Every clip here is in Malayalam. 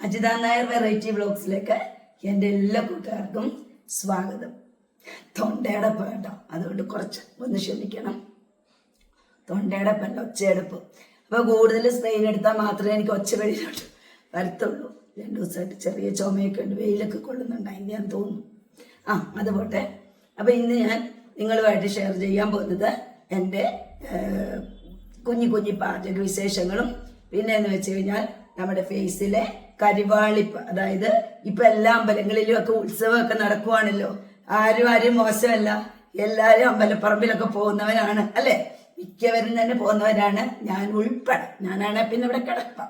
അജിത നായർ വെറൈറ്റി വ്ളോഗ്സിലേക്ക് എന്റെ എല്ലാ കൂട്ടുകാർക്കും സ്വാഗതം. തൊണ്ടയുടെ കേട്ടോ. അതുകൊണ്ട് കുറച്ച് ഒന്ന് ക്ഷമിക്കണം. തൊണ്ടയുടെ ഒച്ചയടപ്പ് അപ്പോൾ കൂടുതൽ സ്ട്രെയിൻ എടുത്താൽ മാത്രമേ എനിക്ക് ഒച്ച വെളിയിലോട്ട് വരത്തുള്ളൂ. രണ്ട് ദിവസമായിട്ട് ചെറിയ ചുമയൊക്കെ ഉണ്ട് വെയിലൊക്കെ കൊള്ളുന്നുണ്ടായി ഞാൻ തോന്നുന്നു. ആ അത് പോട്ടെ. അപ്പോൾ ഇന്ന് ഞാൻ നിങ്ങളുമായിട്ട് ഷെയർ ചെയ്യാൻ പോകുന്നത് എന്റെ കുഞ്ഞു കുഞ്ഞു പാചക വിശേഷങ്ങളും പിന്നെ എന്ന് വെച്ച് കഴിഞ്ഞാൽ നമ്മുടെ ഫേസിലെ കരിവാളിപ്പ് അതായത് ഇപ്പൊ എല്ലാ അമ്പലങ്ങളിലും ഒക്കെ ഉത്സവമൊക്കെ നടക്കുവാണല്ലോ. ആരും ആരും മോശമല്ല. എല്ലാരും അമ്പലപ്പറമ്പിലൊക്കെ പോകുന്നവരാണ് അല്ലെ? മിക്കവരും തന്നെ പോകുന്നവരാണ്. ഞാൻ ഉൾപ്പെടെ. ഞാനാണ് പിന്നെ ഇവിടെ കിടക്കാം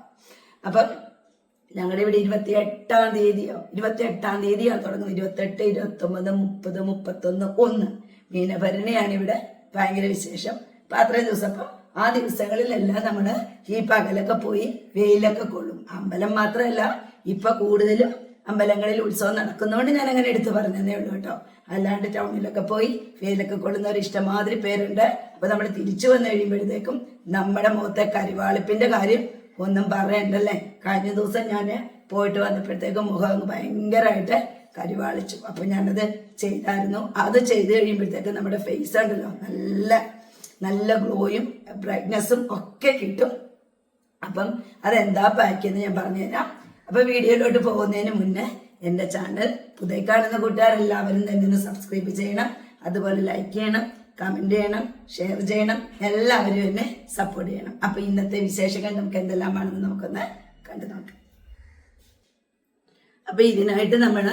അപ്പം ഞങ്ങളുടെ ഇവിടെ ഇരുപത്തി എട്ടാം തീയതിയോ ഇരുപത്തി എട്ടാം തീയതിയാണ് തുടങ്ങുന്നത്. ഇരുപത്തെട്ട് ഇരുപത്തി ഒമ്പത് മുപ്പത് മുപ്പത്തൊന്ന് ഒന്ന്. മീനഭരണിയാണ് ഇവിടെ ഭയങ്കര വിശേഷം. അപ്പൊ അത്രയും ദിവസം അപ്പം ആ ദിവസങ്ങളിലെല്ലാം നമ്മൾ ഈ പകലൊക്കെ പോയി വെയിലൊക്കെ കൊള്ളും. അമ്പലം മാത്രമല്ല ഇപ്പൊ കൂടുതലും അമ്പലങ്ങളിൽ ഉത്സവം നടക്കുന്നതുകൊണ്ട് ഞാൻ അങ്ങനെ എടുത്തു പറഞ്ഞതേ ഉള്ളൂ കേട്ടോ. അല്ലാണ്ട് ടൗണിലൊക്കെ പോയി വെയിലൊക്കെ കൊള്ളുന്നവർ ഇഷ്ടമാതിരി പേരുണ്ട്. അപ്പോൾ നമ്മൾ തിരിച്ചു വന്നു കഴിയുമ്പോഴത്തേക്കും നമ്മുടെ മുഖത്തെ കരിവാളിപ്പിന്റെ കാര്യം ഒന്നും പറയണ്ടല്ലേ? കഴിഞ്ഞ ദിവസം ഞാൻ പോയിട്ട് വന്നപ്പോഴത്തേക്കും മുഖം ഭയങ്കരമായിട്ട് കരിവാളിച്ചു. അപ്പൊ ഞാനത് ചെയ്തായിരുന്നു. അത് ചെയ്ത് കഴിയുമ്പോഴത്തേക്കും നമ്മുടെ ഫേസ് ഉണ്ടല്ലോ നല്ല നല്ല ഗ്ലോയും ബ്രൈറ്റ്നെസ്സും ഒക്കെ കിട്ടും. അപ്പം അതെന്താ പാക്ക് എന്ന് ഞാൻ പറഞ്ഞുതരാം അപ്പം വീഡിയോയിലോട്ട് പോകുന്നതിന് മുന്നേ എന്റെ ചാനൽ പുതിയ കാണുന്ന കൂട്ടുകാരെല്ലാവരും തന്നെ ഒന്ന് സബ്സ്ക്രൈബ് ചെയ്യണം. അതുപോലെ ലൈക്ക് ചെയ്യണം കമന്റ് ചെയ്യണം ഷെയർ ചെയ്യണം. എല്ലാവരും എന്നെ സപ്പോർട്ട് ചെയ്യണം. അപ്പം ഇന്നത്തെ വിശേഷങ്ങൾ നമുക്ക് എന്തെല്ലാമാണെന്ന് നമുക്കൊന്ന് കണ്ടു നോക്കാം. അപ്പൊ ഇതിനായിട്ട് നമ്മൾ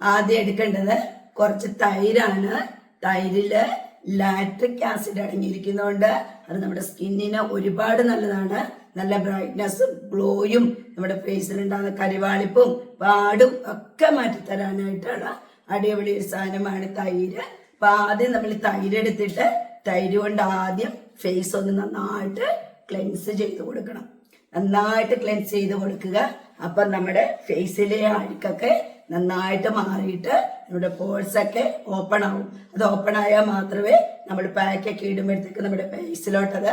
ആദ്യം എടുക്കേണ്ടത് കുറച്ച് തൈരാണ്. തൈരിൽ ലാക്ട്രിക് ആസിഡ് അടങ്ങിയിരിക്കുന്നതുകൊണ്ട് അത് നമ്മുടെ സ്കിന്നിന് ഒരുപാട് നല്ലതാണ്. നല്ല ബ്രൈറ്റ്നസ്സും ഗ്ലോയും നമ്മുടെ ഫേസിൽ ഉണ്ടാകുന്ന കരിവാളിപ്പും പാടും ഒക്കെ മാറ്റിത്തരാനായിട്ടുള്ള അടിപൊളി ഒരു സാധനമാണ് തൈര്. അപ്പൊ ആദ്യം നമ്മൾ തൈര് എടുത്തിട്ട് തൈര് കൊണ്ട് ആദ്യം ഫേസ് ഒന്ന് നന്നായിട്ട് ക്ലെൻസ് ചെയ്ത് കൊടുക്കണം. നന്നായിട്ട് ക്ലെൻസ് ചെയ്ത് കൊടുക്കുക. അപ്പം നമ്മുടെ ഫേസിലെ അഴുക്കൊക്കെ നന്നായിട്ട് മാറിയിട്ട് നമ്മുടെ പോഴ്സൊക്കെ ഓപ്പൺ ആവും. അത് ഓപ്പൺ ആയാൽ മാത്രമേ നമ്മൾ പാക്കൊക്കെ ഇടുമ്പോഴത്തേക്ക് നമ്മുടെ ഫേസിലോട്ട് അത്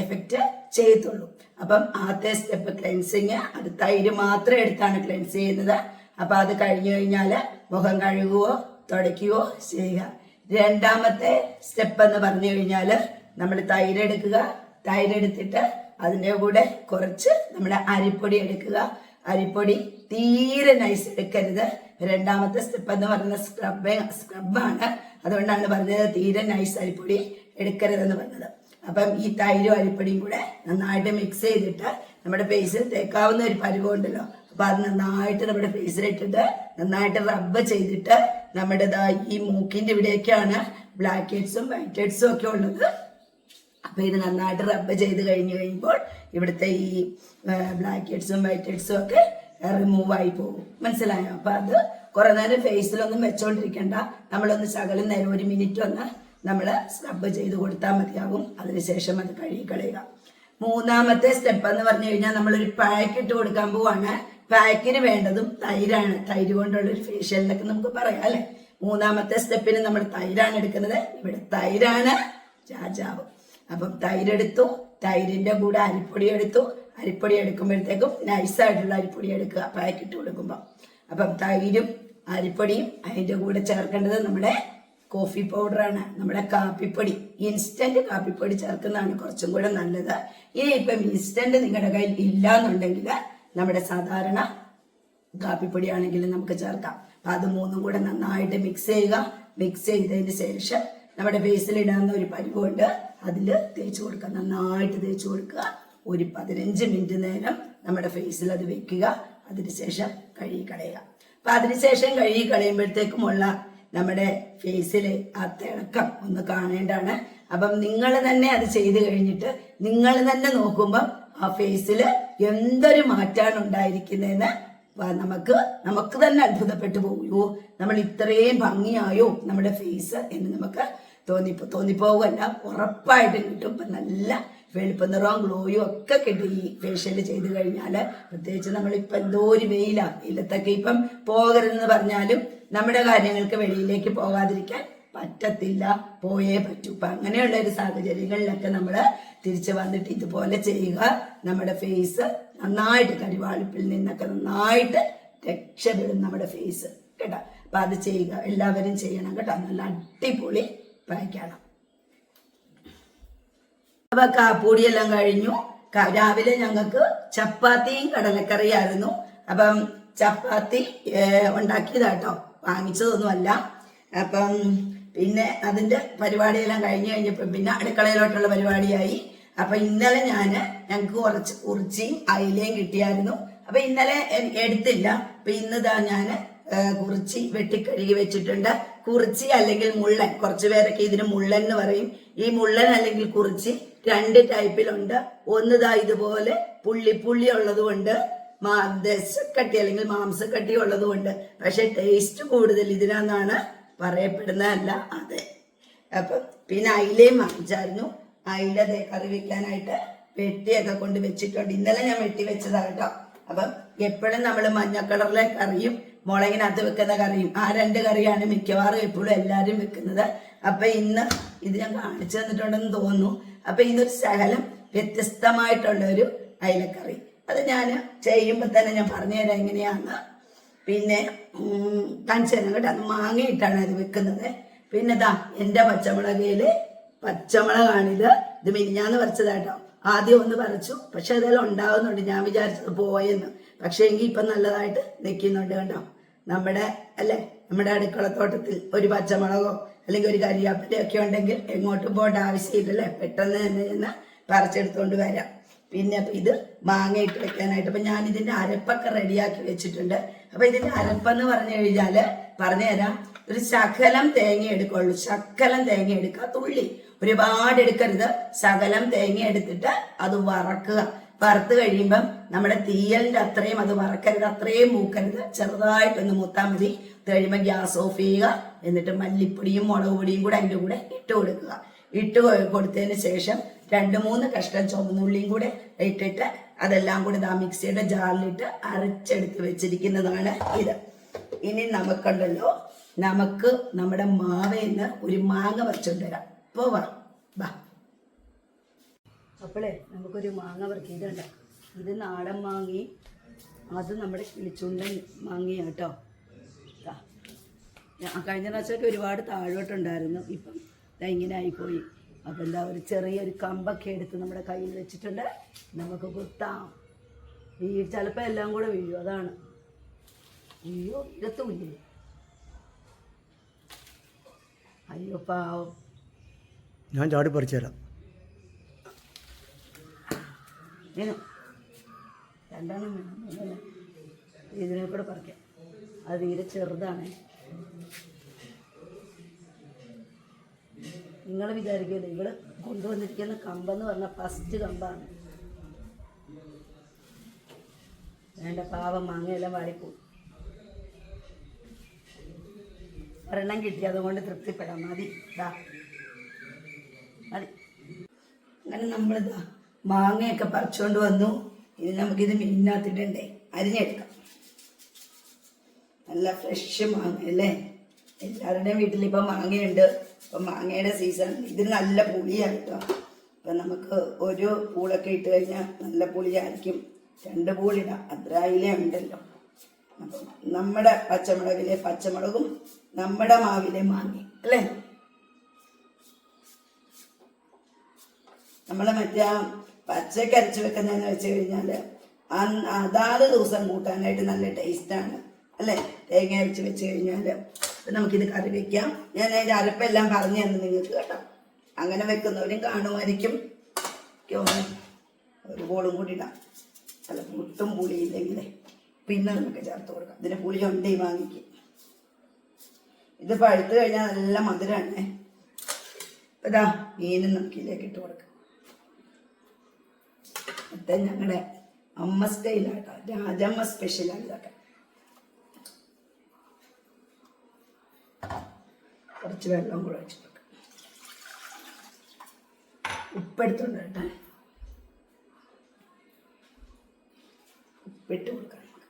എഫക്റ്റ് ചെയ്യത്തുള്ളൂ. അപ്പം ആദ്യത്തെ സ്റ്റെപ്പ് ക്ലെൻസിങ് അത് തൈര് മാത്രം എടുത്താണ് ക്ലെൻസ് ചെയ്യുന്നത്. അപ്പൊ അത് കഴിഞ്ഞു കഴിഞ്ഞാൽ മുഖം കഴുകുകയോ തുടയ്ക്കുകയോ ചെയ്യുക. രണ്ടാമത്തെ സ്റ്റെപ്പ് എന്ന് പറഞ്ഞു കഴിഞ്ഞാൽ നമ്മൾ തൈര് എടുക്കുക. തൈര് എടുത്തിട്ട് അതിന്റെ കൂടെ കുറച്ച് നമ്മുടെ അരിപ്പൊടി എടുക്കുക. അരിപ്പൊടി തീരെ നൈസ് എടുക്കരുത് രണ്ടാമത്തെ സ്റ്റെപ്പ് എന്ന് പറയുന്ന സ്ക്രബ് സ്ക്രബാണ് അതുകൊണ്ടാണ് പറഞ്ഞത് തീരെ നൈസ് അരിപ്പൊടി എടുക്കരുതെന്ന് പറഞ്ഞത്. അപ്പം ഈ തൈരും അരിപ്പൊടിയും കൂടെ നന്നായിട്ട് മിക്സ് ചെയ്തിട്ട് നമ്മുടെ ഫേസിൽ തേക്കാവുന്ന ഒരു പരുവുണ്ടല്ലോ അപ്പൊ അത് നന്നായിട്ട് നമ്മുടെ ഫേസിലിട്ടിട്ട് നന്നായിട്ട് റബ്ബ് ചെയ്തിട്ട് നമ്മുടെ ഈ മൂക്കിന്റെ ഇവിടെയൊക്കെയാണ് ബ്ലാക്ക് ഹെഡ്സും വൈറ്റ് ഹെഡ്സും ഒക്കെ ഉള്ളത് അപ്പൊ ഇത് നന്നായിട്ട് റബ്ബ് ചെയ്ത് കഴിഞ്ഞ് കഴിയുമ്പോൾ ഇവിടുത്തെ ഈ ബ്ലാക്ക് ഹെഡ്സും വൈറ്റ് ഹെഡ്സും ഒക്കെ റിമൂവ് ആയി പോകും. മനസ്സിലായോ? അപ്പൊ അത് കുറെ നേരം ഫേസിലൊന്നും വെച്ചോണ്ടിരിക്കണ്ട. നമ്മളൊന്ന് ശകലം നേരം ഒരു മിനിറ്റ് ഒന്ന് നമ്മൾ സ്ക്രബ് ചെയ്ത് കൊടുത്താൽ മതിയാകും അതിനുശേഷം അത് കഴുകി കളയുക. മൂന്നാമത്തെ സ്റ്റെപ്പ് എന്ന് പറഞ്ഞു കഴിഞ്ഞാൽ നമ്മളൊരു പാക്ക് ഇട്ട് കൊടുക്കാൻ പോവാണ്. പാക്കിന് വേണ്ടതും തൈരാണ്. തൈര് കൊണ്ടുള്ള ഒരു ഫേഷ്യൽ എന്നൊക്കെ നമുക്ക് പറയാം അല്ലെ? മൂന്നാമത്തെ സ്റ്റെപ്പിന് നമ്മൾ തൈരാണ് എടുക്കുന്നത്. ഇവിടെ തൈരാണ്. രാജാവ് അപ്പം തൈരെടുത്തു തൈരിന്റെ കൂടെ അരിപ്പൊടി എടുത്തു. അരിപ്പൊടി എടുക്കുമ്പോഴത്തേക്കും നൈസായിട്ടുള്ള അരിപ്പൊടി എടുക്കുക പാക്കറ്റ് കൊടുക്കുമ്പോൾ അപ്പം തൈരും അരിപ്പൊടിയും അതിന്റെ കൂടെ ചേർക്കേണ്ടത് നമ്മുടെ കോഫി പൗഡറാണ് നമ്മുടെ കാപ്പിപ്പൊടി ഇൻസ്റ്റന്റ് കാപ്പിപ്പൊടി ചേർക്കുന്നതാണ് കുറച്ചും കൂടെ നല്ലത്. ഇനി ഇപ്പം ഇൻസ്റ്റന്റ് നിങ്ങളുടെ കയ്യിൽ ഇല്ല എന്നുണ്ടെങ്കിൽ നമ്മുടെ സാധാരണ കാപ്പിപ്പൊടി ആണെങ്കിലും നമുക്ക് ചേർക്കാം. അപ്പൊ അത് മൂന്നും കൂടെ നന്നായിട്ട് മിക്സ് ചെയ്യുക. മിക്സ് ചെയ്തതിന് ശേഷം നമ്മുടെ ഫേസിൽ ഇടാവുന്ന ഒരു പരിവുണ്ട്. അതിൽ തേച്ച് കൊടുക്കുക. നന്നായിട്ട് തേച്ച് കൊടുക്കുക. ഒരു പതിനഞ്ച് മിനിറ്റ് നേരം നമ്മുടെ ഫേസിൽ അത് വെക്കുക. അതിനുശേഷം കഴുകി കളയുക. അപ്പം അതിനുശേഷം കഴുകി കളയുമ്പോഴത്തേക്കുമുള്ള നമ്മുടെ ഫേസിലെ ആ തിളക്കം ഒന്ന് കാണേണ്ടതാണ്. അപ്പം നിങ്ങൾ തന്നെ അത് ചെയ്ത് കഴിഞ്ഞിട്ട് നിങ്ങൾ തന്നെ നോക്കുമ്പം ആ ഫേസിൽ എന്തൊരു മാറ്റാണ് ഉണ്ടായിരിക്കുന്നതെന്ന് നമുക്ക് നമുക്ക് തന്നെ അത്ഭുതപ്പെട്ടു പോയോ നമ്മൾ ഇത്രയും ഭംഗിയായോ നമ്മുടെ ഫേസ് എന്ന് നമുക്ക് തോന്നിപ്പോ തോന്നിപ്പോവുകയല്ല ഉറപ്പായിട്ടും കിട്ടും. ഇപ്പൊ നല്ല വെളുപ്പ് നിറവും ഗ്ലോയും ഒക്കെ കിട്ടും ഈ ഫേഷ്യൽ ചെയ്ത് കഴിഞ്ഞാൽ പ്രത്യേകിച്ച് നമ്മളിപ്പോ എന്തോ ഒരു വെയിലാ. വെയിലത്തൊക്കെ ഇപ്പം പോകരുതെന്ന് പറഞ്ഞാലും നമ്മുടെ കാര്യങ്ങൾക്ക് വെളിയിലേക്ക് പോകാതിരിക്കാൻ പറ്റത്തില്ല. പോയേ പറ്റൂ. ഇപ്പൊ അങ്ങനെയുള്ള ഒരു സാഹചര്യങ്ങളിലൊക്കെ നമ്മൾ തിരിച്ചു വന്നിട്ട് ഇതുപോലെ ചെയ്യുക. നമ്മുടെ ഫേസ് നന്നായിട്ട് കരിവാളിപ്പിൽ നിന്നൊക്കെ നന്നായിട്ട് രക്ഷപ്പെടും നമ്മുടെ ഫേസ് കേട്ടോ? അപ്പം അത് ചെയ്യുക. എല്ലാവരും ചെയ്യണം കേട്ടോ. നല്ല അടിപൊളി പായ്ക്കാണ് അപ്പൊ കാപ്പൂടിയെല്ലാം കഴിഞ്ഞു. രാവിലെ ഞങ്ങൾക്ക് ചപ്പാത്തിയും കടലക്കറിയായിരുന്നു. അപ്പം ചപ്പാത്തി ഉണ്ടാക്കിയതാട്ടോ. വാങ്ങിച്ചതൊന്നുമല്ല. അപ്പം പിന്നെ അതിന്റെ പരിപാടിയെല്ലാം കഴിഞ്ഞു കഴിഞ്ഞപ്പോൾ പിന്നെ അടുക്കളയിലോട്ടുള്ള പരിപാടിയായി. അപ്പൊ ഇന്നലെ ഞാൻ ഞങ്ങൾക്ക് കുറച്ച് കുറിച്ചിയും അയിലയും കിട്ടിയായിരുന്നു. അപ്പൊ ഇന്നലെ എടുത്തില്ല. അപ്പൊ ഇന്നിതാ ഞാൻ കുറിച്ചി വെട്ടിക്കഴുകി വെച്ചിട്ടുണ്ട്. കുറിച്ചി അല്ലെങ്കിൽ മുള്ളൻ. കുറച്ചു പേരൊക്കെ ഇതിന് മുള്ളൻ എന്ന് പറയും. ഈ മുള്ളൻ അല്ലെങ്കിൽ കുറിച്ചി രണ്ട് ടൈപ്പിലുണ്ട് ഒന്നിതാ ഇതുപോലെ പുള്ളി ഉള്ളതുകൊണ്ട് മാ ദശക്കട്ടി അല്ലെങ്കിൽ മാംസക്കട്ടി ഉള്ളത് കൊണ്ട്. പക്ഷെ ടേസ്റ്റ് കൂടുതൽ ഇതിനാന്നാണ് പറയപ്പെടുന്നതല്ല അതെ. അപ്പം പിന്നെ അയിലയും വാങ്ങിച്ചായിരുന്നു. അയില കറി വെക്കാനായിട്ട് വെട്ടിയൊക്കെ കൊണ്ട് വെച്ചിട്ടുണ്ട്. ഇന്നലെ ഞാൻ വെട്ടി വെച്ചതാ കേട്ടോ. അപ്പം എപ്പോഴും നമ്മൾ മഞ്ഞ കളറിലെ കറിയും മുളകിനകത്ത് വെക്കുന്ന കറിയും. ആ രണ്ട് കറിയാണ് മിക്കവാറും എപ്പോഴും എല്ലാവരും വെക്കുന്നത്. അപ്പൊ ഇന്ന് ഇത് ഞാൻ കാണിച്ചു തന്നിട്ടുണ്ടെന്ന് തോന്നുന്നു. അപ്പൊ ഇന്നൊരു ശകലം വ്യത്യസ്തമായിട്ടുള്ള ഒരു അയിലക്കറി. അത് ഞാൻ ചെയ്യുമ്പോൾ തന്നെ ഞാൻ പറഞ്ഞുതരാം എങ്ങനെയാന്ന്. പിന്നെ കഞ്ചന തരാം കേട്ടോ അത് മാങ്ങയിട്ടാണ് അത് വെക്കുന്നത്. പിന്നെ ദാ എന്റെ പച്ചമുളകയിൽ പച്ചമുളകാണിത്. ഇത് മിനിഞ്ഞാന്ന് പറിച്ചതാട്ടോ ആദ്യം ഒന്ന് പറിച്ചു. പക്ഷെ അതെല്ലാം ഉണ്ടാവുന്നുണ്ട്. ഞാൻ വിചാരിച്ചത് പോയെന്ന്. പക്ഷേ എങ്കിൽ ഇപ്പം നല്ലതായിട്ട് നിൽക്കുന്നുണ്ട് കണ്ടോ നമ്മുടെ അല്ലെ നമ്മുടെ അടുക്കളത്തോട്ടത്തിൽ ഒരു പച്ചമുളകോ അല്ലെങ്കിൽ ഒരു കരിയാപ്പിലയോ ഒക്കെ ഉണ്ടെങ്കിൽ എങ്ങോട്ടും പോകേണ്ട ആവശ്യമില്ലല്ലേ? പെട്ടെന്ന് തന്നെ ചെന്ന് പറിച്ചെടുത്തോണ്ട് വരാം. പിന്നെ ഇത് മാങ്ങയിട്ട് വെക്കാനായിട്ട്. അപ്പൊ ഞാൻ ഇതിന്റെ അരപ്പൊക്കെ റെഡിയാക്കി വെച്ചിട്ടുണ്ട്. അപ്പൊ ഇതിന്റെ അരപ്പെന്ന് പറഞ്ഞു കഴിഞ്ഞാൽ പറഞ്ഞുതരാം. ഒരു ശകലം തേങ്ങ എടുക്കുള്ളൂ. ശകലം തേങ്ങ എടുക്കുക. തുള്ളി. ഒരുപാട് എടുക്കരുത്. ശകലം തേങ്ങ എടുത്തിട്ട് അത് വറക്കുക. വറുത്ത് കഴിയുമ്പം നമ്മുടെ തീയലിന്റെ അത്രയും അത് വറക്കരുത് അത്രയും മൂക്കരുത്. ചെറുതായിട്ടൊന്ന് മൂത്താൽ മതി. അത് കഴിയുമ്പോൾ ഗ്യാസ് ഓഫ് ചെയ്യുക. എന്നിട്ട് മല്ലിപ്പൊടിയും മുളക് പൊടിയും കൂടെ അതിന്റെ കൂടെ ഇട്ട് കൊടുക്കുക. ഇട്ട് കൊടുത്തതിന് ശേഷം രണ്ട് മൂന്ന് കഷ്ണം ചുവന്നുള്ളിയും കൂടെ ഇട്ടിട്ട് അതെല്ലാം കൂടെ ആ മിക്സിയുടെ ജാറിലിട്ട് അരച്ചെടുത്ത് വെച്ചിരിക്കുന്നതാണ് ഇത്. ഇനി നമുക്കുണ്ടല്ലോ നമുക്ക് നമ്മുടെ മാവേന്ന് ഒരു മാങ്ങ പറിച്ചോണ്ട് വരാം. പോവാ. അപ്പോളേ നമുക്കൊരു മാങ്ങ വർക്കിയിട്ടുണ്ട് ഇത് നാടൻ മാങ്ങി. അത് നമ്മുടെ കിളിച്ചുണ്ടൻ മാങ്ങയാണ് കേട്ടോ. കഴിഞ്ഞ പ്രാവശ്യമൊക്കെ ഒരുപാട് താഴോട്ടുണ്ടായിരുന്നു. ഇപ്പം ദാ ഇങ്ങനെ ആയിപ്പോയി. അപ്പം എന്താ ഒരു ചെറിയൊരു കമ്പൊക്കെ എടുത്ത് നമ്മുടെ കയ്യിൽ വെച്ചിട്ടുണ്ട്. നമുക്ക് കുത്താം. ഈ ചിലപ്പോൾ എല്ലാം കൂടെ വീഴും. അതാണ്. അയ്യോ ഇരത്തുമില്ലേ അയ്യോ പാവം. ഞാൻ ചാടി പറിച്ചു തരാം. വേണോ രണ്ടെണ്ണം വേണം. ഇതിനെ കൂടെ പറിക്കാം. അത് തീരെ ചെറുതാണ്. നിങ്ങൾ വിചാരിക്കില്ല ഇവിടെ കൊണ്ടുവന്നിരിക്കുന്ന കമ്പെന്ന് പറഞ്ഞാൽ ഫസ്റ്റ് കമ്പാണ്. വേണ്ട പാവം മാങ്ങയെല്ലാം വാടിപ്പോയി. ഒരെണ്ണം കിട്ടി അതുകൊണ്ട് തൃപ്തിപ്പെടാം. മതി ഇതാ മതി. അങ്ങനെ നമ്മളിതാ മാങ്ങയൊക്കെ പറിച്ചുകൊണ്ട് വന്നു. ഇനി നമുക്കിത് മീനിനകത്തിടണ്ടേ? അരിഞ്ഞെടുക്കാം. നല്ല ഫ്രഷ് മാങ്ങ അല്ലേ? എല്ലാവരുടെയും വീട്ടിൽ ഇപ്പം മാങ്ങയുണ്ട്. ഇപ്പം മാങ്ങയുടെ സീസൺ. ഇതിന് നല്ല പുളിയാണ് കേട്ടോ. അപ്പം നമുക്ക് ഒരു പൂളൊക്കെ ഇട്ട് കഴിഞ്ഞാൽ നല്ല പുളിയായിരിക്കും. രണ്ട് പൂളിടാം. അത്ര അതിലേ ഉണ്ടല്ലോ. അപ്പം നമ്മുടെ പച്ചമുളകിലെ പച്ചമുളകും നമ്മുടെ മാവിലെ മാങ്ങ അല്ലേ? നമ്മളെ മറ്റേ പച്ചക്ക് അരച്ച് വെക്കുന്നതെന്ന് വെച്ച് കഴിഞ്ഞാൽ അതാത് ദിവസം കൂട്ടാനായിട്ട് നല്ല ടേസ്റ്റാണ്. അല്ലേ? തേങ്ങ അരച്ച് വെച്ച് കഴിഞ്ഞാൽ നമുക്കിത് കറി വെക്കാം. ഞാൻ അതിന്റെ അരപ്പെല്ലാം പറഞ്ഞു തന്നെ നിങ്ങൾക്ക് കേട്ടോ. അങ്ങനെ വെക്കുന്നവരും കാണുമായിരിക്കും. ഒരു ബോളും കൂടി ഇടാം. അല്ല പുട്ടും പുളിയില്ലെങ്കിലേ. പിന്നെ നമുക്ക് ചേർത്ത് കൊടുക്കാം. ഇതിന് പുളി ഉണ്ടേ വാങ്ങിക്കും. ഇത് പഴുത്ത് കഴിഞ്ഞാൽ നല്ല മധുരമാണ് ഇതാ മീനും നമുക്ക് ഇതിലേക്ക് ഇട്ട് കൊടുക്കാം. മറ്റേ ഞങ്ങളുടെ അമ്മ സ്റ്റൈലാട്ടോ. രാജമ്മ സ്പെഷ്യലാണ് ഇതൊക്കെ. കുറച്ച് വെള്ളം കൂടെ കൊടുക്കാം. ഉപ്പെടുത്തുണ്ട് കേട്ടോ. ഉപ്പിട്ട് കൊടുക്കാം നമുക്ക്.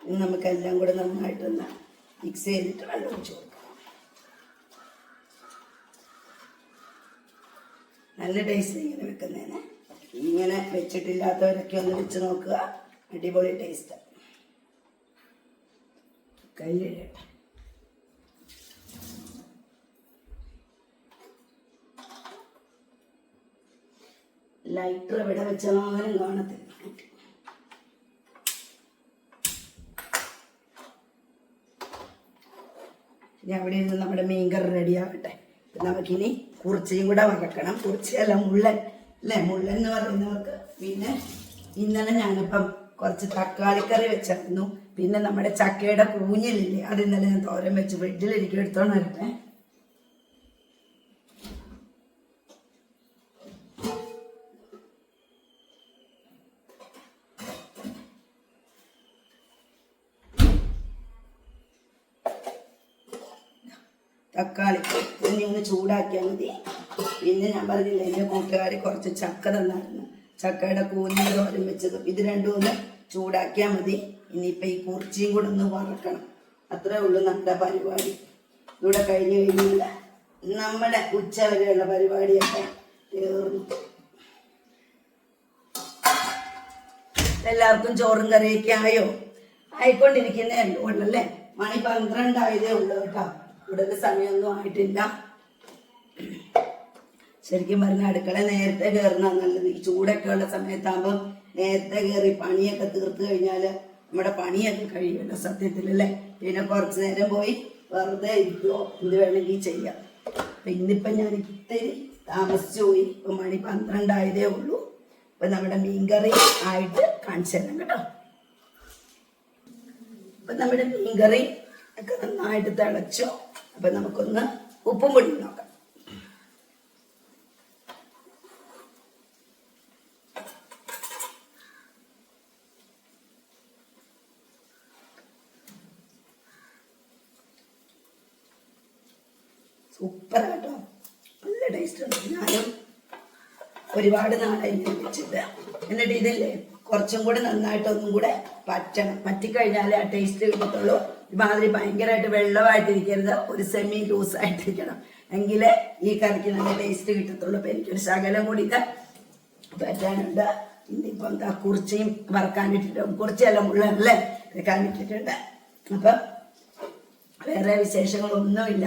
ഇനി നമുക്കെല്ലാം കൂടെ നന്നായിട്ടൊന്ന് മിക്സ് ചെയ്തിട്ട് വെള്ളം ഒഴിച്ച് കൊടുക്കാം. നല്ല ടേസ്റ്റ് ഇങ്ങനെ വെക്കുന്നതിന് ഇങ്ങനെ വെച്ചിട്ടില്ലാത്തവരൊക്കെ ഒന്ന് വെച്ച് നോക്കുക. അടിപൊളി ടേസ്റ്റ് കല്ലിടട്ടെ ലൈറ്റർ എവിടെ വെച്ചാലും കാണത്തില്ല. ഇനി അവിടെ നിന്ന് നമ്മുടെ മീൻകറി റെഡിയാവട്ടെ നമുക്കിനി കുറിച്ചയും കൂടെ വറക്കണം കുറിച്ചയല്ല മുള്ളൻ. അല്ലേ? മുള്ളൻ എന്ന് പറയുന്നവർക്ക് പിന്നെ ഇന്നലെ ഞാനിപ്പം കുറച്ച് തക്കാളിക്കറി വെച്ചായിരുന്നു പിന്നെ നമ്മുടെ ചക്കയുടെ കൂഞ്ഞിലില്ലേ? അത് ഇന്നലെ ഞാൻ തോരൻ വെച്ച് ഫ്രിഡ്ജിലിരിക്കും. എടുത്തോണ്ട് വരട്ടെ. തക്കാളി. ചൂടാക്കിയാൽ മതി. പിന്നെ ഞാൻ പറഞ്ഞില്ല എന്റെ കൂട്ടുകാർ കുറച്ച് ചക്ക തന്നായിരുന്നു. ചക്കയുടെ കൂലിയും തോരൻ വെച്ചത് ഇത് രണ്ടും ഒന്ന് ചൂടാക്കിയാൽ മതി. ഇനിയിപ്പോൾ ഈ കുറിച്ചിയും കൂടെ ഒന്ന് വറക്കണം. അത്രേ ഉള്ളൂ നമ്മുടെ പരിപാടി. ഇവിടെ കഴിഞ്ഞു കഴിഞ്ഞാൽ നമ്മുടെ ഉച്ച വരെയുള്ള പരിപാടിയൊക്കെ തീർന്നു. എല്ലാവർക്കും ചോറും കറിയൊക്കെ ആയോ? ആയിക്കൊണ്ടിരിക്കുന്നേ ഉള്ളല്ലേ? മണി പന്ത്രണ്ടായതേ ഉള്ളൂ കേട്ടോ. ഇവിടെ സമയമൊന്നും ആയിട്ടില്ല. ശരിക്കും പറഞ്ഞ അടുക്കള നേരത്തെ കയറുന്ന നല്ലത്. ഈ ചൂടൊക്കെ ഉള്ള സമയത്താകുമ്പോൾ നേരത്തെ കയറി പണിയൊക്കെ തീർത്ത് കഴിഞ്ഞാൽ നമ്മുടെ പണിയൊക്കെ കഴിയുമല്ലോ സത്യത്തിലല്ലേ പിന്നെ കുറച്ച് നേരം പോയി വെറുതെ ഇരിക്കുമോ എന്ത് വേണമെങ്കിൽ ചെയ്യാം. അപ്പൊ ഇന്നിപ്പം ഞാൻ ഇത്തിരി താമസിച്ചു പോയി. ഇപ്പം മണി പന്ത്രണ്ടായതേ ഉള്ളൂ. അപ്പൊ നമ്മുടെ മീൻകറി ആയിട്ട് കാണിച്ചു തരാം കേട്ടോ. അപ്പൊ നമ്മുടെ മീൻകറി ഒക്കെ നന്നായിട്ട് തിളച്ചു? അപ്പൊ നമുക്കൊന്ന് ഉപ്പും പൊടി നോക്കാം. ടേസ്റ്റ് ഞാനും ഒരുപാട് നാളായി വെച്ചിട്ട് എന്നിട്ട് ഇതില്ലേ? കുറച്ചും കൂടെ നന്നായിട്ടൊന്നും കൂടെ പറ്റണം. പറ്റിക്കഴിഞ്ഞാലേ ആ ടേസ്റ്റ് കിട്ടത്തുള്ളൂ. ഇമാതിരി ഭയങ്കരമായിട്ട് വെള്ളമായിട്ടിരിക്കരുത്. ഒരു സെമി ലൂസ് ആയിട്ടിരിക്കണം. എങ്കിലേ ഈ കറിക്ക് നല്ല ടേസ്റ്റ് കിട്ടത്തുള്ളൂ. അപ്പൊ എനിക്കൊരു ശകലം കൂടി ഇത് പറ്റാനുണ്ട്. ഇന്നിപ്പം എന്താ കുറിച്ചിയും വറക്കാനിട്ടിട്ടുണ്ട് കുറിച്ചല്ല മുള്ളല്ലേ വെക്കാനിട്ടിട്ടുണ്ട് അപ്പം വേറെ വിശേഷങ്ങളൊന്നുമില്ല.